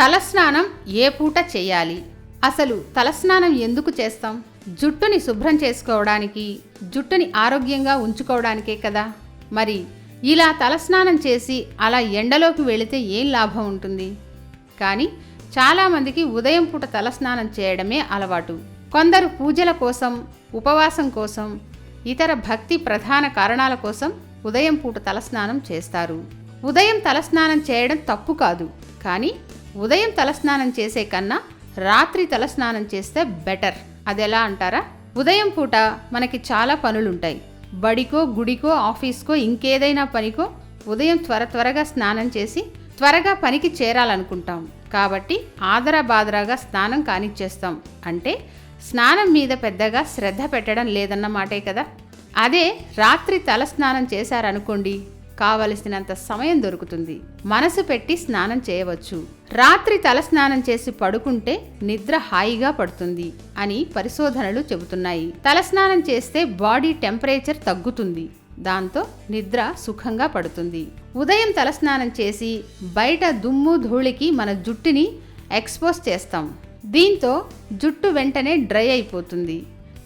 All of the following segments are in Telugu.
తలస్నానం ఏ పూట చేయాలి? అసలు తలస్నానం ఎందుకు చేస్తాం? జుట్టుని శుభ్రం చేసుకోవడానికి జుట్టుని ఆరోగ్యంగా ఉంచుకోవడానికే కదా? మరి ఇలా తలస్నానం చేసి అలా ఎండలోకి వెళితే ఏం లాభం ఉంటుంది? కానీ చాలామందికి ఉదయం పూట తలస్నానం చేయడమే అలవాటు. కొందరు పూజల కోసం ఉపవాసం కోసం ఇతర భక్తి ప్రధాన కారణాల కోసం ఉదయం పూట తలస్నానం చేస్తారు. ఉదయం తలస్నానం చేయడం తప్పు కాదు. కానీ ఉదయం తలస్నానం చేసే కన్నా రాత్రి తలస్నానం చేస్తే బెటర్. అది ఎలా అంటారా? ఉదయం పూట మనకి చాలా పనులుంటాయి. బడికో గుడికో ఆఫీస్కో ఇంకేదైనా పనికో ఉదయం త్వర త్వరగా స్నానం చేసి త్వరగా పనికి చేరాలనుకుంటాం. కాబట్టి ఆదరా బాదరాగా స్నానం కానిచ్చేస్తాం. అంటే స్నానం మీద పెద్దగా శ్రద్ధ పెట్టడం లేదన్నమాటే కదా? అదే రాత్రి తల స్నానం చేశారనుకోండి కావలసినంత సమయం దొరుకుతుంది. మనసు పెట్టి స్నానం చేయవచ్చు. రాత్రి తల స్నానం చేసి పడుకుంటే నిద్ర హాయిగా పడుతుంది అని పరిశోధనలు చెబుతున్నాయి. తలస్నానం చేస్తే బాడీ టెంపరేచర్ తగ్గుతుంది. దాంతో నిద్ర సుఖంగా పడుతుంది. ఉదయం తలస్నానం చేసి బయట దుమ్ము ధూళికి మన జుట్టుని ఎక్స్పోజ్ చేస్తాం. దీంతో జుట్టు వెంటనే డ్రై అయిపోతుంది.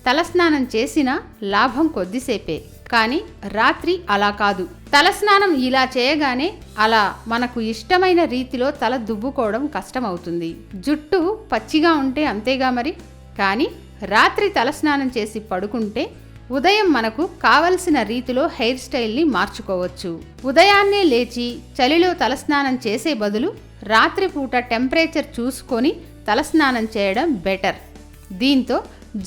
తలస్నానం చేసిన లాభం కొద్దిసేపే. కానీ రాత్రి అలా కాదు. తలస్నానం ఇలా చేయగానే అలా మనకు ఇష్టమైన రీతిలో తల దువ్వుకోవడం కష్టమవుతుంది. జుట్టు పచ్చిగా ఉంటే అంతేగా మరి. కానీ రాత్రి తలస్నానం చేసి పడుకుంటే ఉదయం మనకు కావలసిన రీతిలో హెయిర్ స్టైల్ని మార్చుకోవచ్చు. ఉదయాన్నే లేచి చలిలో తలస్నానం చేసే బదులు రాత్రిపూట టెంపరేచర్ చూసుకొని తలస్నానం చేయడం బెటర్. దీంతో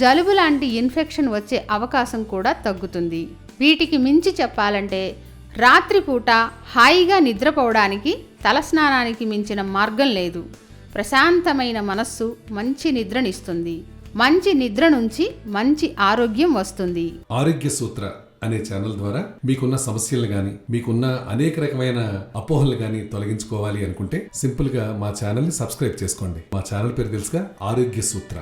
జలుబు లాంటి ఇన్ఫెక్షన్ వచ్చే అవకాశం కూడా తగ్గుతుంది. వీటికి మించి చెప్పాలంటే రాత్రిపూట హాయిగా నిద్రపోవడానికి తలస్నానానికి మించిన మార్గం లేదు. ప్రశాంతమైన మనస్సు మంచి నిద్రనిస్తుంది. మంచి నిద్ర నుంచి మంచి ఆరోగ్యం వస్తుంది. ఆరోగ్య సూత్ర అనే ఛానల్ ద్వారా మీకున్న సమస్యలు గాని మీకున్న అనేక రకమైన అపోహలు గాని తొలగించుకోవాలి అనుకుంటే సింపుల్గా మా ఛానల్ని సబ్స్క్రైబ్ చేసుకోండి. మా ఛానల్ పేరు తెలుసుగా ఆరోగ్య సూత్ర.